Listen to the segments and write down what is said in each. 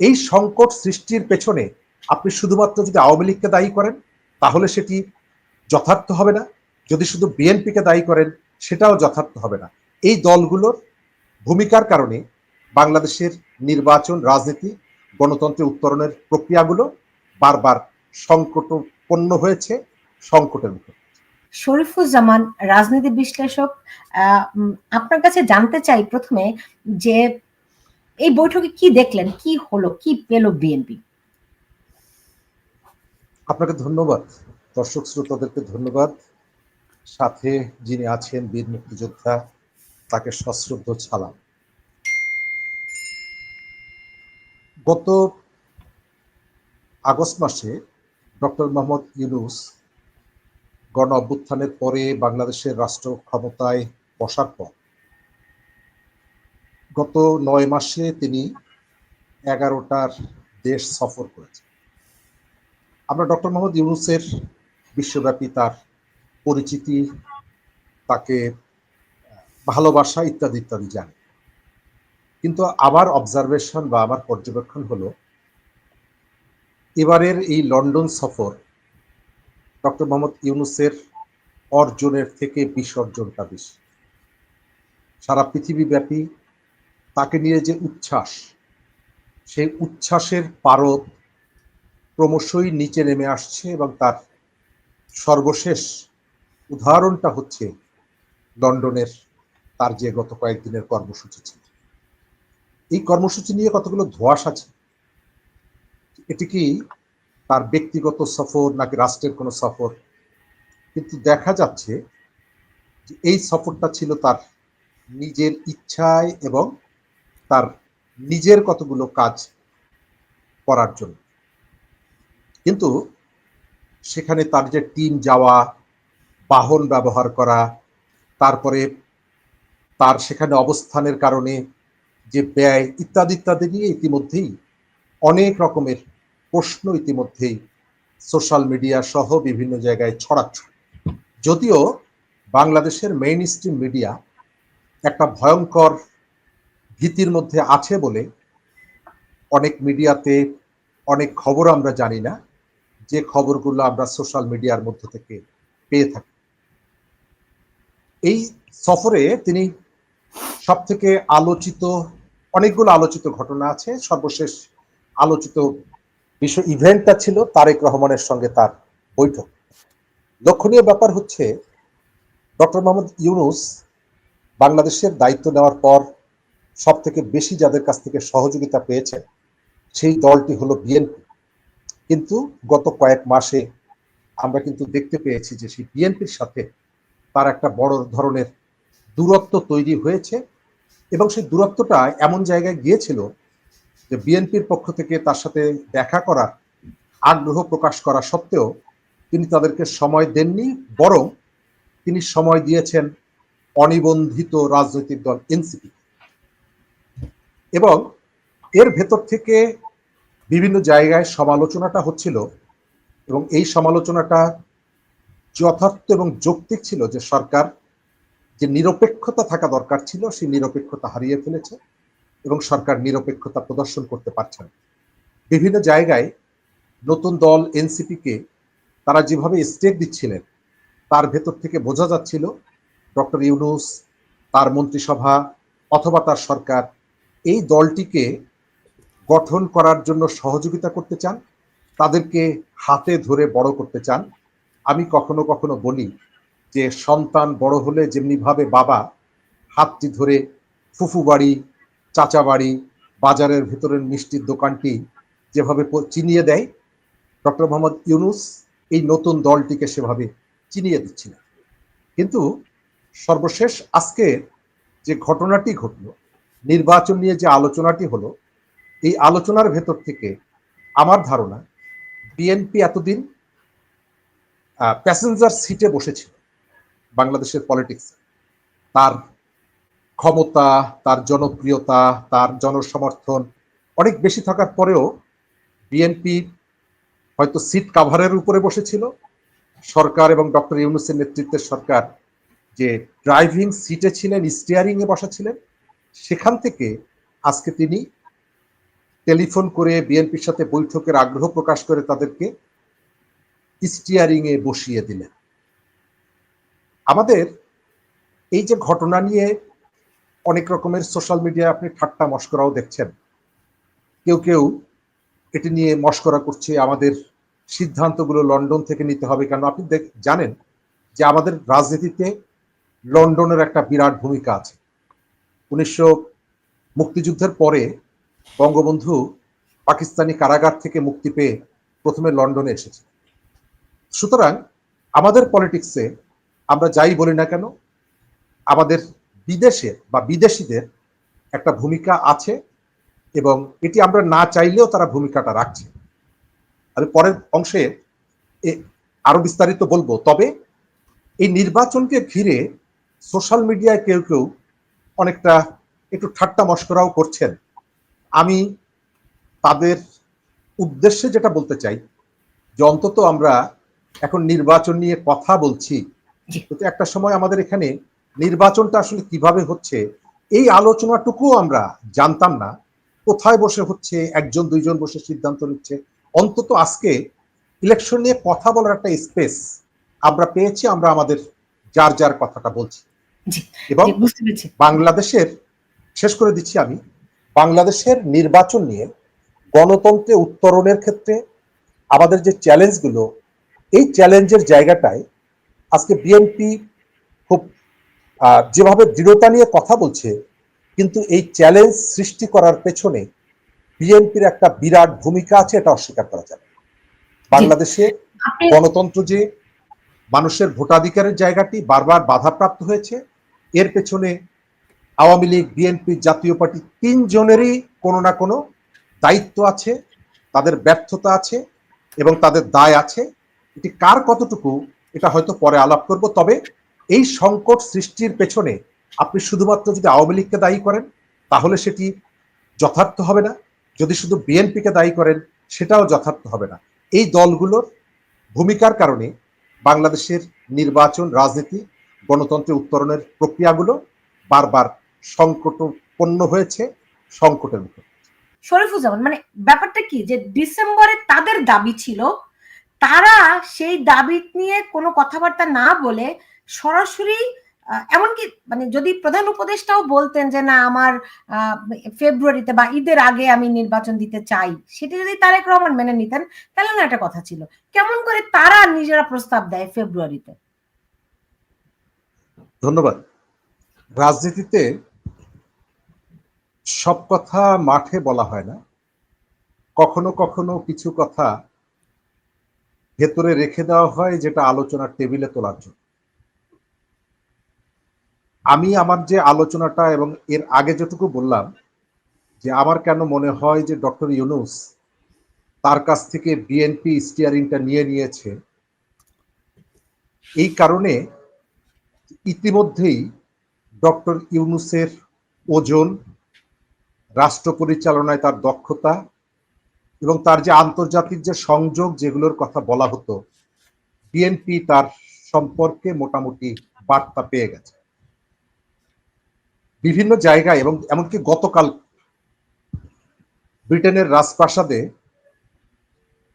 এই সংকট সৃষ্টির পেছনে আপনি শুধুমাত্র যদি আওয়ামী লীগকে দায়ী করেন, তাহলে সেটি যথার্থ হবে না। যদি শুধু বিএনপিকে দায়ী করেন, সেটাও যথার্থ হবে না। এই দলগুলোর ভূমিকার কারণে বাংলাদেশের নির্বাচন, রাজনীতি, গণতন্ত্রের উত্তরণের প্রক্রিয়াগুলো বারবার সংকটপন্ন হয়েছে, সংকটের মুখে। শরীফুজ্জামান, রাজনীতি বিশ্লেষক আপনার কাছে জানতে চাই প্রথমে যে এই বৈঠকে কি দেখলেন? কি হলো? কি পেল বিএনপি? আপনাকে ধন্যবাদ। দর্শক শ্রোতাদেরকে ধন্যবাদ। সাথে যিনি আছেন বীর মুক্তিযোদ্ধা, তাকে সশ্রদ্ধ ছালাম গত আগস্ট মাসে ডক্টর মোহাম্মদ ইউনুস গণ অভ্যুত্থানের পরে বাংলাদেশের রাষ্ট্র ক্ষমতায় বসার পর গত নয় মাসে তিনি এগারোটার দেশ সফর করেছেন। আমরা ডক্টর মোহাম্মদ ইউনুসের বিশ্বব্যাপী তার পরিচিতি, তাকে ভালোবাসা ইত্যাদি ইত্যাদি জানি। কিন্তু আমার অবজারভেশন বা আমার পর্যবেক্ষণ হলো, এবারের এই লন্ডন সফর ডক্টর মোহাম্মদ ইউনুসের অর্জনের থেকে বিসর্জনটা বেশি। সারা পৃথিবীব্যাপী তাকে নিয়ে যে উচ্ছ্বাস, সেই উচ্ছ্বাসের পারদ ক্রমশই নিচে নেমে আসছে এবং তার সর্বশেষ উদাহরণটা হচ্ছে লন্ডনের তার যে গত কয়েকদিনের কর্মসূচি ছিল। এই কর্মসূচি নিয়ে কতগুলো ধোয়াশ আছে? এটি কি তার ব্যক্তিগত সফর নাকি রাষ্ট্রের কোনো সফর? কিন্তু দেখা যাচ্ছে যে এই সফরটা ছিল তার নিজের ইচ্ছায় এবং তার নিজের কতগুলো কাজ করার জন্য। কিন্তু সেখানে তার যে টিম যাওয়া, বাহন ব্যবহার করা, তারপরে তার সেখানে অবস্থানের কারণে যে ব্যয় ইত্যাদি ইত্যাদি নিয়ে ইতিমধ্যেই অনেক রকমের প্রশ্ন ইতিমধ্যেই সোশ্যাল মিডিয়া সহ বিভিন্ন জায়গায় ছড়াচ্ছে। যদিও বাংলাদেশের মেইন স্ট্রিম মিডিয়া একটা ভয়ঙ্কর ভীতির মধ্যে আছে বলে অনেক মিডিয়াতে অনেক খবর আমরা জানি না। যে খবরগুলো আমরা সোশ্যাল মিডিয়ার মধ্য থেকে পেয়ে থাকি। এই সফরে তিনি সব থেকে আলোচিত, অনেকগুলো আলোচিত ঘটনা আছে। সর্বশেষ আলোচিত বিশ্ব ইভেন্টটা ছিল তারেক রহমানের সঙ্গে তার বৈঠক। লক্ষণীয় ব্যাপার হচ্ছে, ডক্টর মোহাম্মদ ইউনুস বাংলাদেশের দায়িত্ব নেওয়ার পর সব থেকে বেশি যাদের কাছ থেকে সহযোগিতা পেয়েছে, সেই দলটি হলো বিএনপি। কিন্তু গত কয়েক মাসে আমরা কিন্তু দেখতে পেয়েছি যে সেই বিএনপির সাথে তার একটা বড় ধরনের দূরত্ব তৈরি হয়েছে এবং সেই দূরত্বটা এমন জায়গায় গিয়েছিল যে বিএনপির পক্ষ থেকে তার সাথে দেখা করার আগ্রহ প্রকাশ করা সত্ত্বেও তিনি তাদেরকে সময় দেননি, বরং তিনি সময় দিয়েছেন অনিবন্ধিত রাজনৈতিক দল এনসিপি এবং এর ভেতর থেকে বিভিন্ন জায়গায় সমালোচনাটা হচ্ছিল এবং এই সমালোচনাটা যথার্থ এবং যৌক্তিক ছিল যে সরকার যে নিরপেক্ষতা থাকা দরকার ছিল, সেই নিরপেক্ষতা হারিয়ে ফেলেছে এবং সরকার নিরপেক্ষতা প্রদর্শন করতে পারছে না। বিভিন্ন জায়গায় নতুন দল এনসিপিকে তারা যেভাবে স্টেক দিচ্ছিলেন, তার ভেতর থেকে বোঝা যাচ্ছিল, ডক্টর ইউনুস, তার মন্ত্রিসভা অথবা তার সরকার এই দলটিকে গঠন করার জন্য সহযোগিতা করতে চান, তাদেরকে হাতে ধরে বড় করতে চান। আমি কখনো কখনো বলি যে, সন্তান বড় হলে যেমনিভাবে বাবা হাতটি ধরে ফুফু বাড়ি, চাচা বাড়ি, বাজারের ভেতরের মিষ্টির দোকানটি যেভাবে চিনিয়ে দেয়, ডক্টর মোহাম্মদ ইউনুস এই নতুন দলটিকে সেভাবে চিনিয়ে দিচ্ছিলেন। কিন্তু সর্বশেষ আজকে যে ঘটনাটি ঘটল নির্বাচন নিয়ে যে আলোচনাটি হলো, এই আলোচনার ভেতর থেকে আমার ধারণা বিএনপি এতদিন প্যাসেঞ্জার সিটে বসেছিল বাংলাদেশের পলিটিক্স তার ক্ষমতা, তার জনপ্রিয়তা, তার জনসমর্থন অনেক বেশি থাকার পরেও বিএনপি হয়তো সিট কাভারের উপরে বসেছিল। সরকার এবং ডক্টর ইউনুসের নেতৃত্বের সরকার যে ড্রাইভিং সিটে ছিলেন স্টিয়ারিং এ বসা ছিলেন। সেখান থেকে আজকে তিনি টেলিফোন করে বিএনপির সাথে বৈঠকের আগ্রহ প্রকাশ করে তাদেরকে স্টিয়ারিং এ বসিয়ে দিলেন। আমাদের এই যে ঘটনা নিয়ে অনেক রকমের সোশ্যাল মিডিয়ায় আপনি ঠাট্টা মস্করাও দেখছেন। কেউ কেউ এটি নিয়ে মস্করা করছে, আমাদের সিদ্ধান্তগুলো লন্ডন থেকে নিতে হবে কেন? আপনি জানেন যে আমাদের রাজনীতিতে লন্ডনের একটা বিরাট ভূমিকা আছে। উনিশশো মুক্তিযুদ্ধের পরে বঙ্গবন্ধু পাকিস্তানি কারাগার থেকে মুক্তি পেয়ে প্রথমে লন্ডনে এসেছে। সুতরাং আমাদের পলিটিক্সে আমরা যাই বলি না কেন, আমাদের বিদেশে বা বিদেশিদের একটা ভূমিকা আছে এবং এটি আমরা না চাইলেও তারা ভূমিকাটা রাখছে। আমি পরের অংশে আরও বিস্তারিত বলব। তবে এই নির্বাচনকে ঘিরে সোশ্যাল মিডিয়ায় কেউ কেউ অনেকটা একটু ঠাট্টা মস্করাও করছেন। আমি তাদের উদ্দেশ্যে যেটা বলতে চাই যে অন্তত আমরা এখন নির্বাচন নিয়ে কথা বলছি কিন্তু একটা সময় আমাদের এখানে নির্বাচনটা আসলে কীভাবে হচ্ছে এই আলোচনাটুকুও আমরা জানতাম না। কোথায় বসে হচ্ছে একজন দুইজন বসে সিদ্ধান্ত নিচ্ছে অন্তত আজকে ইলেকশন নিয়ে কথা বলার একটা স্পেস আমরা পেয়েছি আমরা আমাদের যার যার কথাটা বলছি। এবং বাংলাদেশের শেষ করে দিচ্ছি আমি বাংলাদেশের নির্বাচন নিয়ে গণতন্ত্রে উত্তরণের ক্ষেত্রে আমাদের যে চ্যালেঞ্জগুলো এই চ্যালেঞ্জের জায়গাটায় আজকে বিএনপি খুব যেভাবে দৃঢ়তা নিয়ে কথা বলছে কিন্তু এই চ্যালেঞ্জ সৃষ্টি করার পেছনে বিএনপির একটা বিরাট ভূমিকা আছে এটা অস্বীকার করা যাবে বাংলাদেশে গণতন্ত্র যে মানুষের ভোটাধিকারের জায়গাটি বারবার বাধাপ্রাপ্ত হয়েছে এর পেছনে আওয়ামী লীগ বিএনপি জাতীয় পার্টি তিনজনেরই কোনো না কোনো দায়িত্ব আছে, তাদের ব্যর্থতা আছে এবং তাদের দায় আছে। এটি কার কতটুকু, এটা হয়তো পরে আলাপ করব, তবে এই সংকট সৃষ্টির পেছনে আপনি শুধুমাত্র যদি আওয়ামী লীগকে দায়ী করেন, তাহলে সেটি যথার্থ হবে না। যদি শুধু বিএনপিকে দায়ী করেন, সেটাও যথার্থ হবে না। এই দলগুলোর ভূমিকার কারণে বাংলাদেশের নির্বাচন, রাজনীতি গণতন্ত্রে উত্তরণের প্রক্রিয়াগুলো বারবার সংকটপন্ন হয়েছে, সংকটের মুখে। শরীফুজ্জামান মানে ব্যাপারটা কি যে ডিসেম্বরে তাদের দাবি ছিল, তারা সেই দাবি নিয়ে কোনো কথাবার্তা না বলে সরাসরি এমনকি মানে যদি প্রধান উপদেষ্টাও বলতেন যে না, আমার ফেব্রুয়ারিতে বা ঈদের আগে আমি নির্বাচন দিতে চাই, সেটা যদি তারেক রহমান মেনে নিতেন, তাহলে না একটা কথা ছিল। কেমন করে তারা নিজেরা প্রস্তাব দেয় ফেব্রুয়ারিতে? ধন্যবাদ। রাজনীতিতে সব কথা মাঠে বলা হয় না। কখনো কখনো কিছু কথা ভেতরে রেখে দেওয়া হয় যেটা আলোচনার টেবিলে তোলার জন্য। আমি আমার যে আলোচনাটা এবং এর আগে যেটুকু বললাম যে আমার কেন মনে হয় যে ডক্টর ইউনুস তার কাছ থেকে বিএনপি স্টিয়ারিংটা নিয়ে নিয়েছে, এই কারণে ইতিমধ্যেই ডক্টর ইউনুসের ওজন রাষ্ট্র পরিচালনায় তার দক্ষতা এবং তার যে আন্তর্জাতিক যে সংযোগ যেগুলোর কথা বলা হতো বিএনপি তার সম্পর্কে মোটামুটি বার্তা পেয়ে গেছে। বিভিন্ন জায়গায় এবং এমনকি গতকাল ব্রিটেনের রাজপ্রাসাদে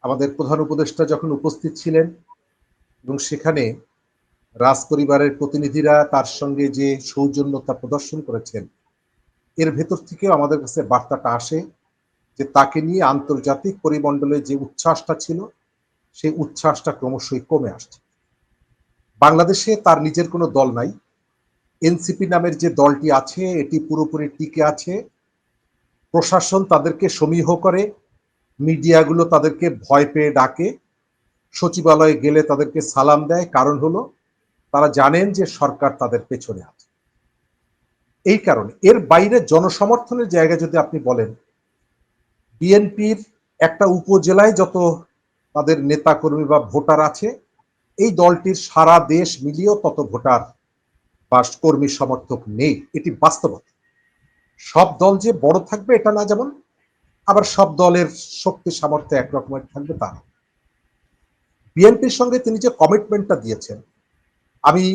আমাদের প্রধান উপদেষ্টা যখন উপস্থিত ছিলেন এবং সেখানে রাজ পরিবারের প্রতিনিধিরা তার সঙ্গে যে সৌজন্যতা প্রদর্শন করেছেন, এর ভেতর থেকেও আমাদের কাছে বার্তাটা আসে যে তাকে নিয়ে আন্তর্জাতিক পরিমণ্ডলে যে উচ্ছ্বাসটা ছিল, সেই উচ্ছ্বাসটা ক্রমশই কমে আসছে। বাংলাদেশে তার নিজের কোনো দল নাই। এনসিপি নামের যে দলটি আছে, এটি পুরোপুরি টিকে আছে। প্রশাসন তাদেরকে সমীহ করে, মিডিয়াগুলো তাদেরকে ভয় পেয়ে ডাকে। সচিবালয়ে গেলে তাদেরকে সালাম দেয়। কারণ হলো তারা জানেন যে সরকার তাদের পেছনে আছে। এই কারণে এর বাইরে জনসমর্থনের জায়গা যদি আপনি বলেন, বিএনপির একটা উপজেলায় যত তাদের নেতাকর্মী বা ভোটার আছে, এই দলটির সারা দেশ মিলিয়েও তত ভোটার বা কর্মী সমর্থক নেই। এটি বাস্তবতা। সব দল যে বড় থাকবে, এটা না যেমন, আবার সব দলের শক্তি, সামর্থ্য একরকমের থাকবে তা। বিএনপির সঙ্গে তিনি যে কমিটমেন্টটা দিয়েছেন আমি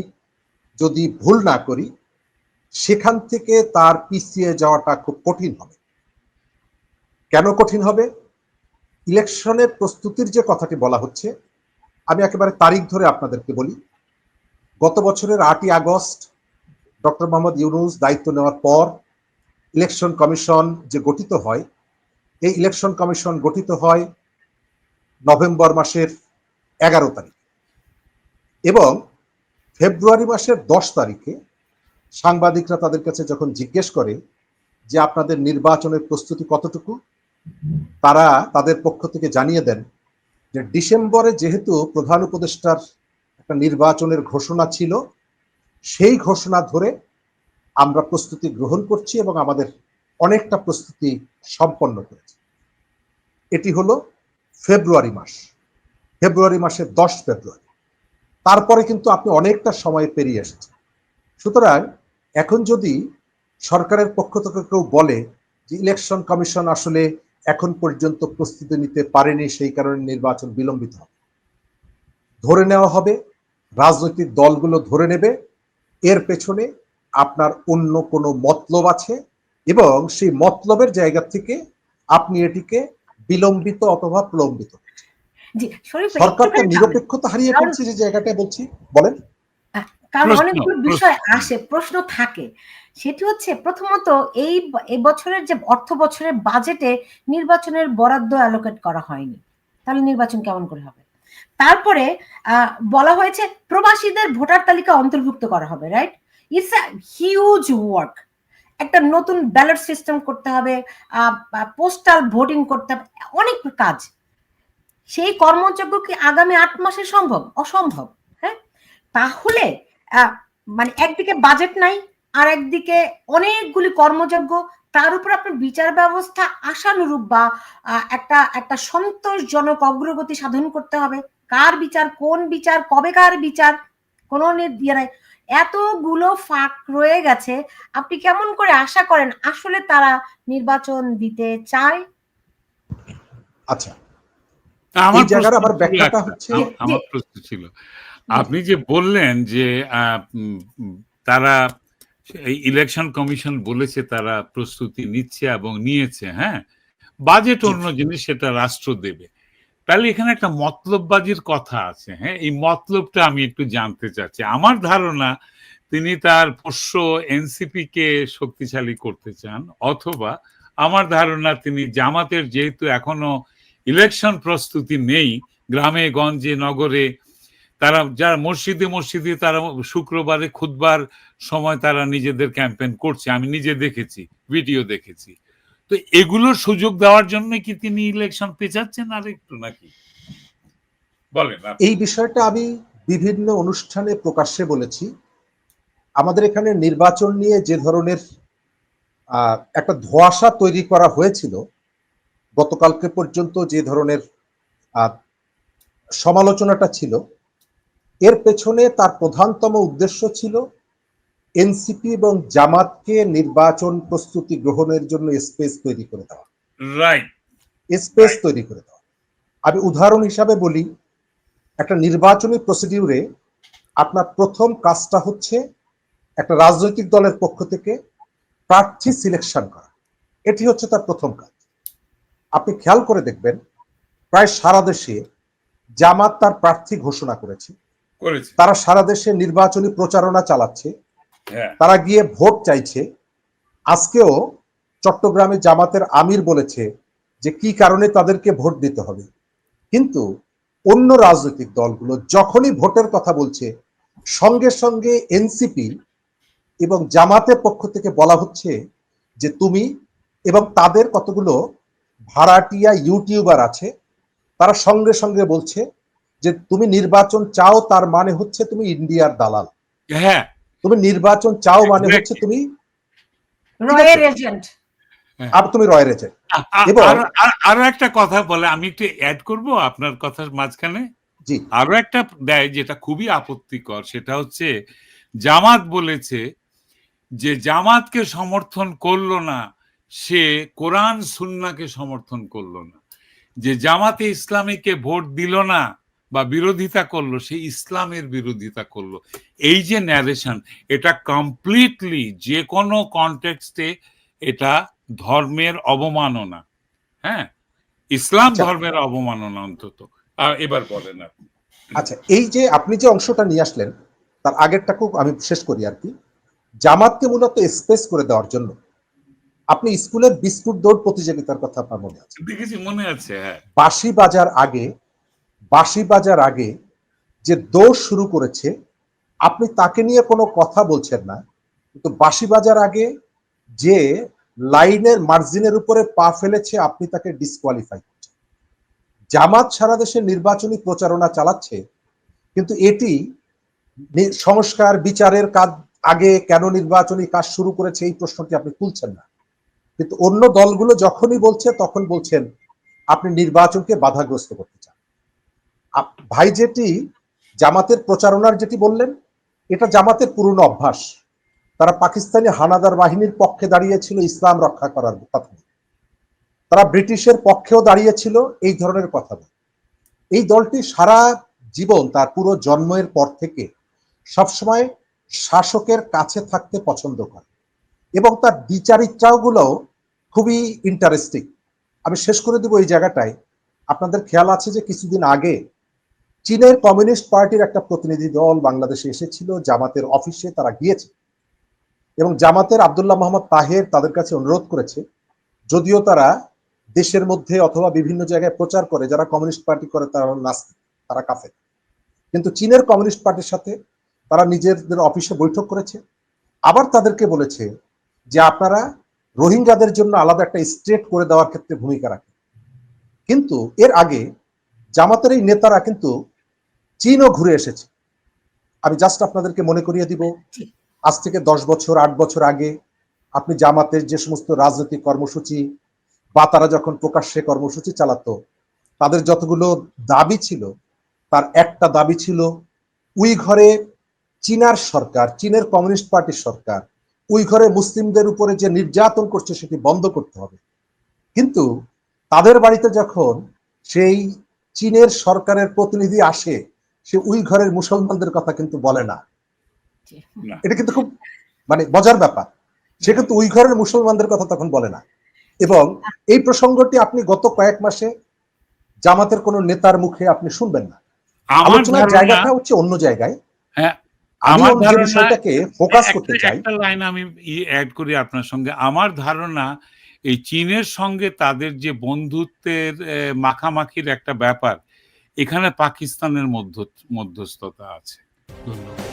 যদি ভুল না করি, সেখান থেকে তার পিছিয়ে যাওয়াটা খুব কঠিন হবে। কেন কঠিন হবে? ইলেকশনের প্রস্তুতির যে কথাটি বলা হচ্ছে, আমি একেবারে তারিখ ধরে আপনাদেরকে বলি, গত বছরের আটই আগস্ট ডক্টর মোহাম্মদ ইউনুস দায়িত্ব নেওয়ার পর ইলেকশন কমিশন যে গঠিত হয়, এই ইলেকশন কমিশন গঠিত হয় নভেম্বর মাসের এগারো তারিখ। এবং ফেব্রুয়ারি মাসের দশ তারিখে সাংবাদিকরা তাদের কাছে যখন জিজ্ঞেস করে যে আপনাদের নির্বাচনের প্রস্তুতি কতটুকু, তারা তাদের পক্ষ থেকে জানিয়ে দেন যে ডিসেম্বরে যেহেতু প্রধান উপদেষ্টার একটা নির্বাচনের ঘোষণা ছিল, সেই ঘোষণা ধরে আমরা প্রস্তুতি গ্রহণ করছি এবং আমাদের অনেকটা প্রস্তুতি সম্পন্ন করেছি এটি হলো ফেব্রুয়ারি মাস। ফেব্রুয়ারি মাসের দশ ফেব্রুয়ারি। তারপরে কিন্তু আপনি অনেকটা সময় পেরিয়ে এসেছেন। সুতরাং এখন যদি সরকারের পক্ষ থেকে কেউ বলে যে ইলেকশন কমিশন আসলে এখন পর্যন্ত প্রস্তুতি নিতে পারেনি, সেই কারণে নির্বাচন বিলম্বিত হবে। ধরে নেওয়া হবে, রাজনৈতিক দলগুলো ধরে নেবে, এর পেছনে আপনার অন্য কোনো মতলব আছে এবং সেই মতলবের জায়গা থেকে আপনি এটিকে বিলম্বিত অথবা প্রলম্বিত জি শরীফ সরকার তো নিরপেক্ষতা হারিয়ে যে জায়গাটা বলছি বলেন। কারণ অনেকগুলো বিষয় আসে প্রশ্ন থাকে। সেটি হচ্ছে প্রথমত এই বছরের যে অর্থ বছরের বাজেটে নির্বাচনের বরাদ্দ অ্যালোকেট করা হয়নি। তাহলে নির্বাচন কেমন করে হবে? তারপরে আহ, বলা হয়েছে প্রবাসীদের ভোটার তালিকা অন্তর্ভুক্ত করা হবে right it's a huge work একটা নতুন ব্যালট সিস্টেম করতে হবে পোস্টাল ভোটিং করতে হবে অনেক কাজ। সেই কর্মযজ্ঞ কি আগামী আট মাসে সম্ভব? অসম্ভব হ্যাঁ? তাহলে মানে একদিকে বাজেট নাই আর একদিকে অনেকগুলি কর্মযজ্ঞ, তার উপর আপনার বিচার ব্যবস্থা আশানুরূপ বা একটা একটা সন্তোষজনক অগ্রগতি সাধন করতে হবে। কার বিচার, কোন বিচার, কবে কার বিচার, কোনো ইয়ে নাই। এতগুলো ফাঁক রয়ে গেছে, আপনি কেমন করে আশা করেন আসলে তারা নির্বাচন দিতে চায়? আচ্ছা আমার জায়গার প্রশ্ন আবার ছিল ব্যাখ্যাটা হচ্ছে- আমার প্রশ্ন ছিল আপনি যে বললেন যে তারা ইলেকশন কমিশন বলেছে তারা প্রস্তুতি নিচ্ছে এবং নিয়েছে হ্যাঁ? বাজেট অন্য জিনিস সেটা রাষ্ট্র দেবে। তাহলে এখানে একটা মতলববাজির কথা আছে হ্যাঁ? এই মতলবটা আমি একটু জানতে চাচ্ছি। আমার ধারণা তিনি তার পোষ্য এনসিপি কে শক্তিশালী করতে চান অথবা আমার ধারণা তিনি জামাতের যেহেতু এখনও ইলেকশন প্রস্তুতি নেই গ্রামে, গঞ্জে, নগরে। তারা, যারা মসজিদে মসজিদে তারা শুক্রবারে খুদবার সময় তারা নিজেদের ক্যাম্পেন করছে। আমি নিজে দেখেছি, ভিডিও দেখেছি। তো এগুলোর সুযোগ দেওয়ার জন্য কি তিনি ইলেকশন পেঁচাচ্ছেন আর একটু নাকি? বলেন। এই বিষয়টা আমি বিভিন্ন অনুষ্ঠানে প্রকাশ্যে বলেছি। আমাদের এখানে নির্বাচন নিয়ে যে ধরনের একটা ধোঁয়াশা তৈরি করা হয়েছিল গতকালকে পর্যন্ত যে ধরনের সমালোচনাটা ছিল এর পেছনে তার প্রধানতম উদ্দেশ্য ছিল এনসিপি এবং জামাতকে নির্বাচন প্রস্তুতি গ্রহণের জন্য স্পেস তৈরি করে দেওয়া। রাইট স্পেস তৈরি করে দেওয়া। আমি উদাহরণ হিসাবে বলি একটা নির্বাচনী প্রসিডিউরে আপনার প্রথম কাজটা হচ্ছে একটা রাজনৈতিক দলের পক্ষ থেকে প্রার্থী সিলেকশন করা। এটি হচ্ছে তার প্রথম কাজ। আপনি খেয়াল করে দেখবেন প্রায় সারা দেশে জামাত তার প্রার্থী ঘোষণা করেছে। তারা সারা দেশে নির্বাচনী প্রচারণা চালাচ্ছে। হ্যাঁ। তারা গিয়ে ভোট চাইছে। আজকেও চট্টগ্রামে জামাতের আমির বলেছে যে কি কারণে তাদেরকে ভোট দিতে হবে। কিন্তু অন্য রাজনৈতিক দলগুলো যখনই ভোটের কথা বলছে সঙ্গে সঙ্গে এনসিপি এবং জামাতের পক্ষ থেকে বলা হচ্ছে যে তুমি এবং তাদের কতগুলো ভাড়াটিয়া ইউটিউবার আছে তারা সঙ্গে সঙ্গে বলছে যে তুমি নির্বাচন চাও তার মানে হচ্ছে তুমি ইন্ডিয়ার দালাল। হ্যাঁ। তুমি নির্বাচন চাও মানে হচ্ছে তুমি রয়ের এজেন্ট আর তুমি রয়ের এজেন্ট আরও একটা কথা বলে আমি একটু অ্যাড করব আপনার কথার মাঝখানে? জি। আরও একটা দেয় যেটা খুবই আপত্তিকর সেটা হচ্ছে জামাত বলেছে যে জামাতকে সমর্থন করল না সে কোরআন সুন্নাকে সমর্থন করল না। যে জামাতে ইসলামীকে ভোট দিল না বা বিরোধিতা করল সে ইসলামের বিরোধিতা করল। এই যে ন্যারেশন এটা কমপ্লিটলি যে কোনো কনটেক্সটে এটা ধর্মের অবমাননা। হ্যাঁ? ইসলাম আচ্ছা। ধর্মের অবমাননা অন্তত। আর এবার বলেন আপনি। আচ্ছা এই যে আপনি যে অংশটা নিয়ে আসলেন তার আগেরটাকেও আমি শেষ করি আর কি। জামাতকে মূলত স্পেস করে দেওয়ার জন্য আপনি স্কুলের বিস্কুট দৌড় প্রতিযোগিতার কথা আপনার মনে আছে? দেখেছি মনে আছে হ্যাঁ। বাঁশি বাজার আগে বাঁশি বাজার আগে যে দৌড় শুরু করেছে আপনি তাকে নিয়ে কোনো কথা বলছেন না কিন্তু বাঁশি বাজার আগে যে লাইনের মার্জিনের উপরে পা ফেলেছে আপনি তাকে ডিসকোয়ালিফাই করছেন। জামাত সারা দেশে নির্বাচনী প্রচারণা চালাচ্ছে কিন্তু এটি সংস্কার বিচারের কাজ আগে কেন নির্বাচনী কাজ শুরু করেছে এই প্রশ্নটি আপনি তুলছেন না। কিন্তু অন্য দলগুলো যখনই বলছে, তখন বলছেন, আপনি নির্বাচনকে বাধাগ্রস্ত করতে চান। ভাই যেটি জামাতের প্রচারণার যেটি বললেন, এটা জামাতের পুরনো অভ্যাস। তারা পাকিস্তানি হানাদার বাহিনীর পক্ষে দাঁড়িয়েছিল ইসলাম রক্ষা করার কথা। তারা ব্রিটিশের পক্ষেও দাঁড়িয়েছিল এই ধরনের কথা। এই দলটি সারা জীবন তার পুরো জন্মের পর থেকে সবসময় শাসকের কাছে থাকতে পছন্দ করে এবং তার বিচারিত্রাগুলো খুবই ইন্টারেস্টিং আমি শেষ করে দেবো এই জায়গাটায়। আপনাদের খেয়াল আছে যে কিছুদিন আগে চীনের কমিউনিস্ট পার্টির একটা প্রতিনিধি দল বাংলাদেশে এসেছিল, জামাতের অফিসে তারা গিয়েছে। এবং জামাতের আব্দুল্লাহ মোহাম্মদ তাহের তাদের কাছে অনুরোধ করেছে, যদিও তারা দেশের মধ্যে অথবা বিভিন্ন জায়গায় প্রচার করে, যারা কমিউনিস্ট পার্টি করে তারা নাস্তিক, তারা কাফের। কিন্তু চীনের কমিউনিস্ট পার্টির সাথে তারা নিজেদের অফিসে বৈঠক করেছে। আবার তাদেরকে বলেছে যে আপনারা রোহিঙ্গাদের জন্য আলাদা একটা স্টেট করে দেওয়ার ক্ষেত্রে ভূমিকা রাখে। কিন্তু এর আগে জামাতের এই নেতারা কিন্তু চীনও ঘুরে এসেছে। আমি জাস্ট আপনাদেরকে মনে করিয়ে দিব, আজ থেকে দশ বছর, আট বছর আগে আপনি জামাতের যে সমস্ত রাজনৈতিক কর্মসূচি বা তারা যখন প্রকাশ্যে কর্মসূচি চালাতো, তাদের যতগুলো দাবি ছিল, তার একটা দাবি ছিল, উই ঘরে চীনার সরকার, চীনের কমিউনিস্ট পার্টির সরকার ওই ঘরে মুসলিমদের উপরে যে নির্যাতন করছে সেটি বন্ধ করতে হবে। কিন্তু তাদের বাড়িতে যখন সেই চীনের সরকারের প্রতিনিধি আসে সে ওই ঘরের মুসলমানদের কথা কিন্তু বলে না। এটা কিন্তু খুব মানে মজার ব্যাপার। সে কিন্তু ওই ঘরের মুসলমানদের কথা তখন বলে না। এবং এই প্রসঙ্গটি আপনি গত কয়েক মাসে জামাতের কোন নেতার মুখে আপনি শুনবেন না। আলোচনার জায়গাটা হচ্ছে অন্য জায়গায়। হ্যাঁ আমার বিষয়টাকে ফোকাস করতে চাই একটা লাইন আমি অ্যাড করি আপনার সঙ্গে। আমার ধারণা এই চীনের সঙ্গে তাদের যে বন্ধুত্বের মাখামাখির একটা ব্যাপার এখানে পাকিস্তানের মধ্য মধ্যস্থতা আছে। ধন্যবাদ।